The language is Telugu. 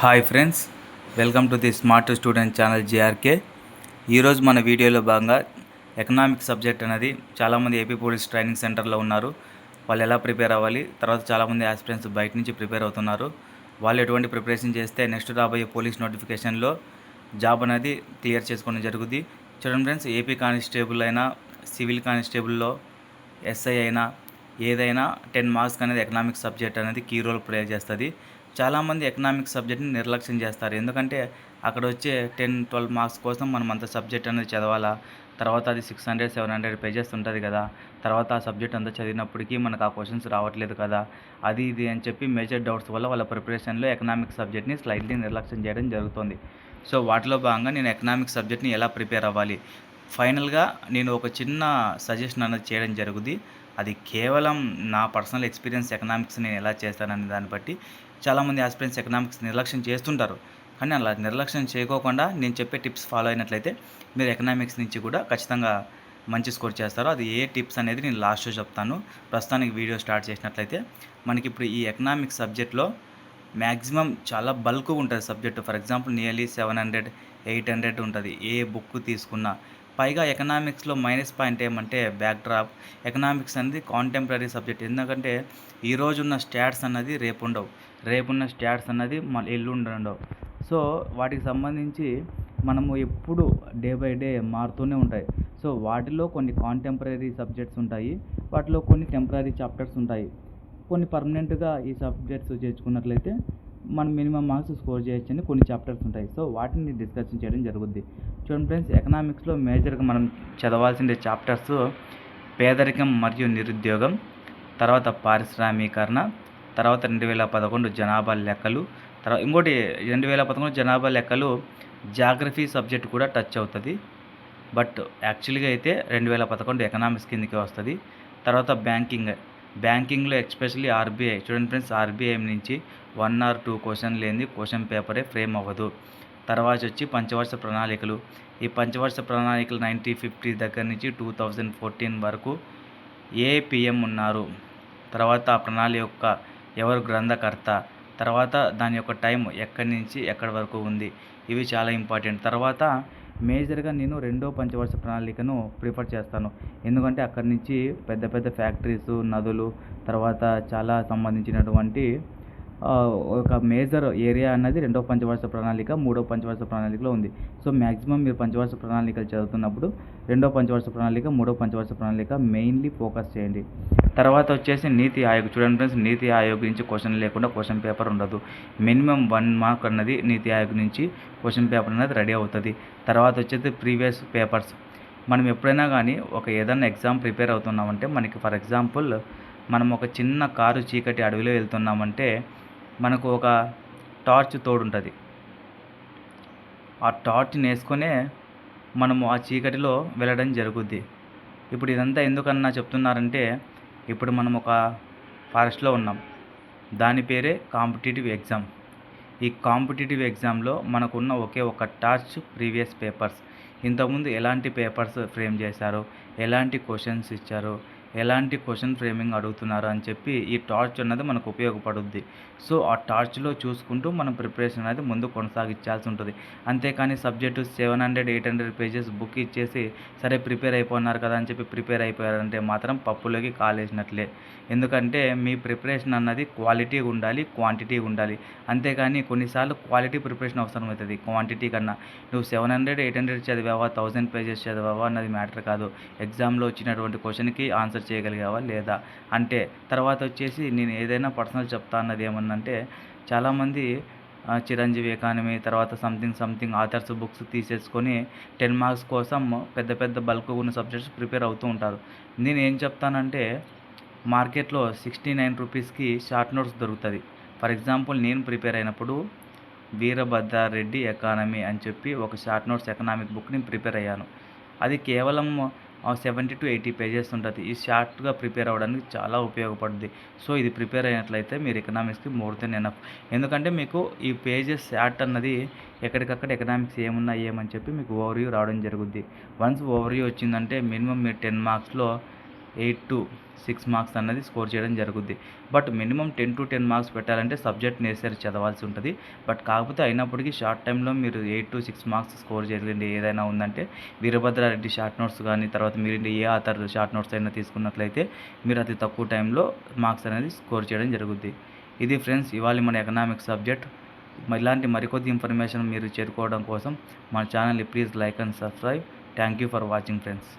Hi friends welcome to the smart student channel GRK ఈరోజు మన వీడియోలో భాగంగా ఎకనామిక్ సబ్జెక్ట్ అనేది చాలామంది ఏపీ పోలీస్ ట్రైనింగ్ సెంటర్లో ఉన్నారు. వాళ్ళు ఎలా ప్రిపేర్ అవ్వాలి తర్వాత చాలామంది ఆస్పిరెంట్స్ బయట నుంచి ప్రిపేర్ అవుతున్నారు. వాళ్ళు ఎటువంటి ప్రిపరేషన్ చేస్తే నెక్స్ట్ రాబోయే పోలీస్ నోటిఫికేషన్లో జాబ్ అనేది క్లియర్ చేసుకోవడం జరుగుతుంది చూడండి ఫ్రెండ్స్ ఏపీ కానిస్టేబుల్ అయినా సివిల్ కానిస్టేబుల్లో ఎస్ఐ అయినా ఏదైనా టెన్ మార్క్స్ అనేది ఎకనామిక్స్ సబ్జెక్ట్ అనేది కీ రోల్ ప్లే చేస్తుంది. చాలామంది ఎకనామిక్స్ సబ్జెక్ట్ని నిర్లక్ష్యం చేస్తారు. ఎందుకంటే అక్కడ వచ్చే టెన్ ట్వెల్వ్ మార్క్స్ కోసం మనం అంత సబ్జెక్ట్ అనేది చదవాలా? తర్వాత అది six hundred seven hundred pages ఉంటుంది కదా? తర్వాత ఆ సబ్జెక్ట్ అంతా చదివినప్పటికీ మనకు ఆ క్వశ్చన్స్ రావట్లేదు కదా? అది ఇది అని చెప్పి మేజర్ డౌట్స్ వల్ల వాళ్ళ ప్రిపరేషన్లో ఎకనామిక్స్ సబ్జెక్ట్ని స్లైట్లీ నిర్లక్ష్యం చేయడం జరుగుతుంది. సో వాటిలో భాగంగా నేను ఎకనామిక్స్ సబ్జెక్ట్ని ఎలా ప్రిపేర్ అవ్వాలి? ఫైనల్గా నేను ఒక చిన్న సజెషన్ అనేది చేయడం జరుగుతుంది అది కేవలం నా పర్సనల్ ఎక్స్పీరియన్స్ ఎకనామిక్స్ నేను ఎలా చేస్తాననే దాన్ని బట్టి చాలామంది ఆస్పిరెంట్స్ ఎకనామిక్స్ నిర్లక్ష్యం చేస్తుంటారు. కానీ అలా నిర్లక్ష్యం చేయకోకుండా నేను చెప్పే టిప్స్ ఫాలో అయినట్లయితే మీరు ఎకనామిక్స్ నుంచి కూడా ఖచ్చితంగా మంచి స్కోర్ చేస్తారు. అది ఏ టిప్స్ అనేది నేను లాస్ట్లో చెప్తాను. ప్రస్తుతానికి వీడియో స్టార్ట్ చేసినట్లయితే మనకి ఇప్పుడు ఈ ఎకనామిక్స్ సబ్జెక్ట్లో మ్యాక్సిమం చాలా బల్క్ ఉంటుంది subject for example nearly seven hundred eight hundred ఉంటుంది. ఏ బుక్ తీసుకున్నా. పైగా ఎకనామిక్స్లో మైనస్ పాయింట్ ఏమంటే బ్యాక్ డ్రాప్ ఎకనామిక్స్ అనేది కాంటెంపరీ సబ్జెక్ట్ ఎందుకంటే ఈరోజు ఉన్న స్టాట్స్ అన్నది రేపు ఉండవు. రేపున్న స్టాట్స్ అన్నది మన ఎల్లుండి ఉండవు సో వాటికి సంబంధించి మనము ఎప్పుడు డే బై డే మారుతూనే ఉంటాయి. సో వాటిలో కొన్ని కాంటెంపరీ సబ్జెక్ట్స్ ఉంటాయి వాటిలో కొన్ని టెంపరీ చాప్టర్స్ ఉంటాయి. కొన్ని పర్మనెంట్గా ఈ సబ్జెక్ట్స్ చేర్చుకున్నట్లయితే మనం మినిమం మార్క్స్ స్కోర్ చేయొచ్చని కొన్ని చాప్టర్స్ ఉంటాయి. సో వాటిని డిస్కషన్ చేయడం జరుగుద్ది. చూడండి ఫ్రెండ్స్ ఎకనామిక్స్లో మేజర్గా మనం చదవాల్సిన చాప్టర్స్ పేదరికం మరియు నిరుద్యోగం తర్వాత పారిశ్రామీకరణ తర్వాత రెండు వేల పదకొండు జనాభా లెక్కలు తర్వాత ఇంకోటి రెండు వేల పదకొండు జనాభా లెక్కలు జాగ్రఫీ సబ్జెక్ట్ కూడా టచ్ అవుతుంది. బట్ యాక్చువల్గా అయితే రెండు వేల పదకొండు ఎకనామిక్స్ కిందకి వస్తుంది. తర్వాత బ్యాంకింగ్ బ్యాంకింగ్లో ఎక్స్పెషల్లీ ఆర్బీఐ చూడండి ఫ్రెండ్స్ ఆర్బీఐ నుంచి వన్ ఆర్ టూ క్వశ్చన్ లేని క్వశ్చన్ పేపరే ఫ్రేమ్ అవ్వదు. తర్వాత వచ్చి పంచవర్ష ప్రణాళికలు. ఈ పంచవర్ష ప్రణాళికలు నైన్టీన్ ఫిఫ్టీ దగ్గర నుంచి టూ థౌజండ్ ఫోర్టీన్ వరకు ఏ పిఎం ఉన్నారు. తర్వాత ఆ ప్రణాళిక యొక్క ఎవరు గ్రంథకర్త? తర్వాత దాని యొక్క టైం ఎక్కడి నుంచి ఎక్కడి వరకు ఉంది? ఇవి చాలా ఇంపార్టెంట్. తర్వాత మేజర్గా నేను రెండో పంచవర్ష ప్రణాళికను ప్రిఫర్ చేస్తాను. ఎందుకంటే అక్కడి నుంచి పెద్ద పెద్ద ఫ్యాక్టరీస్ నదులు తర్వాత చాలా సంబంధించినటువంటి ఒక మేజర్ ఏరియా అన్నది రెండో పంచవర్ష ప్రణాళిక మూడో పంచవర్ష ప్రణాళికలో ఉంది. సో మ్యాక్సిమం మీరు పంచవర్ష ప్రణాళికలు చదువుతున్నప్పుడు రెండో పంచవర్ష ప్రణాళిక మూడో పంచవర్ష ప్రణాళిక మెయిన్లీ ఫోకస్ చేయండి. తర్వాత వచ్చేసి నీతి ఆయోగ్. చూడండి ఫ్రెండ్స్ నీతి ఆయోగ్ నుంచి క్వశ్చన్ లేకుండా క్వశ్చన్ పేపర్ ఉండదు. మినిమం వన్ మార్క్ అన్నది నీతి ఆయోగ్ నుంచి క్వశ్చన్ పేపర్ అనేది రెడీ అవుతుంది. తర్వాత వచ్చేసి ప్రీవియస్ పేపర్స్. మనం ఎప్పుడైనా కానీ ఒక ఏదైనా ఎగ్జామ్ ప్రిపేర్ అవుతున్నామంటే మనకి ఫర్ ఎగ్జాంపుల్ మనం ఒక చిన్న కారు చీకటి అడవిలో వెళ్తున్నామంటే మనకు ఒక టార్చ్ తోడుంటుంది. ఆ టార్చ్ని వేసుకొనే మనము ఆ చీకటిలో వెళ్ళడం జరుగుద్ది. ఇప్పుడు ఇదంతా ఎందుకన్నా చెప్తున్నారంటే ఇప్పుడు మనం ఒక ఫారెస్ట్లో ఉన్నాం. దాని పేరే కాంపిటేటివ్ ఎగ్జామ్. ఈ కాంపిటేటివ్ ఎగ్జామ్లో మనకున్న ఒకే ఒక టార్చ్ ప్రీవియస్ పేపర్స్. ఇంతకుముందు ఎలాంటి పేపర్స్ ఫ్రేమ్ చేశారు? ఎలాంటి క్వశ్చన్స్ ఇచ్చారో? ఎలాంటి క్వశ్చన్ ఫ్రేమింగ్ అడుగుతున్నారు అని చెప్పి ఈ టార్చ్ అన్నది మనకు ఉపయోగపడుద్ది. సో ఆ టార్చ్లో చూసుకుంటూ మనం ప్రిపరేషన్ అనేది ముందు కొనసాగించాల్సి ఉంటుంది. అంతేకాని subject seven hundred eight hundred pages book ఇచ్చేసి సరే ప్రిపేర్ అయిపోయినారు కదా అని చెప్పి ప్రిపేర్ అయిపోయారంటే మాత్రం పప్పులోకి కాలేసినట్లే. ఎందుకంటే మీ ప్రిపరేషన్ అన్నది క్వాలిటీ ఉండాలి క్వాంటిటీ ఉండాలి. అంతేకాని కొన్నిసార్లు క్వాలిటీ ప్రిపరేషన్ అవసరం అవుతుంది క్వాంటిటీ కన్నా. నువ్వు సెవెన్ హండ్రెడ్ ఎయిట్ హండ్రెడ్ చదివావా థౌసండ్ పేజెస్ చదివావా అన్నది మ్యాటర్ కాదు. ఎగ్జామ్లో వచ్చినటువంటి క్వశ్చన్కి ఆన్సర్ చేయగలిగావా? లేదా? అంటే తర్వాత వచ్చేసి నేను ఏదైనా పర్సనల్ చెప్తా అన్నది ఏమన్నంటే చాలామంది చిరంజీవి ఎకానమీ తర్వాత సంథింగ్ సంథింగ్ ఆథర్స్ బుక్స్ తీసేసుకొని టెన్ మార్క్స్ కోసం పెద్ద పెద్ద బల్క్ ఉన్న సబ్జెక్ట్స్ ప్రిపేర్ అవుతూ ఉంటారు. నేను ఏం చెప్తానంటే మార్కెట్లో సిక్స్టీ నైన్ రూపీస్కి షార్ట్ నోట్స్ దొరుకుతుంది. ఫర్ ఎగ్జాంపుల్ నేను ప్రిపేర్ అయినప్పుడు వీరభద్రారెడ్డి ఎకానమీ అని చెప్పి ఒక షార్ట్ నోట్స్ ఎకనామిక్ బుక్ని ప్రిపేర్ అయ్యాను. అది కేవలం సెవెంటీ టు ఎయిటీ పేజెస్ ఉంటుంది. ఈ షార్ట్గా ప్రిపేర్ అవ్వడానికి చాలా ఉపయోగపడుతుంది సో ఇది ప్రిపేర్ అయినట్లయితే మీరు ఎకనామిక్స్కి మోర్ దెన్ ఎనఫ్ ఎందుకంటే మీకు ఈ పేజెస్ షార్ట్ అన్నది ఎక్కడికక్కడ ఎకనామిక్స్ ఏమున్నా ఏమని చెప్పి మీకు ఓవర్వ్యూ రావడం జరుగుద్ది. వన్స్ ఓవర్వ్యూ వచ్చిందంటే మినిమం మీరు టెన్ మార్క్స్లో ఎయిట్ టు సిక్స్ మార్క్స్ అన్నది స్కోర్ చేయడం జరుగుద్ది. But minimum ten to ten marks పెట్టాలంటే సబ్జెక్ట్ నేసరి చదవాల్సి ఉంటుంది. బట్ కాకపోతే అయినప్పటికీ షార్ట్ టైంలో మీరు eight to six marks score చేయగలిగింది ఏదైనా ఉందంటే వీరభద్రారెడ్డి షార్ట్ నోట్స్ కానీ తర్వాత మీరు ఏ ఆథర్ షార్ట్ నోట్స్ అయినా తీసుకున్నట్లయితే మీరు అతి తక్కువ టైంలో మార్క్స్ అనేది స్కోర్ చేయడం జరుగుద్ది. ఇది ఫ్రెండ్స్ ఇవాళ మన ఎకనామిక్స్ సబ్జెక్ట్. ఇలాంటి మరికొద్ది ఇన్ఫర్మేషన్ మీరు చేరుకోవడం కోసం మన ఛానల్ని please like and subscribe. Thank you for watching friends.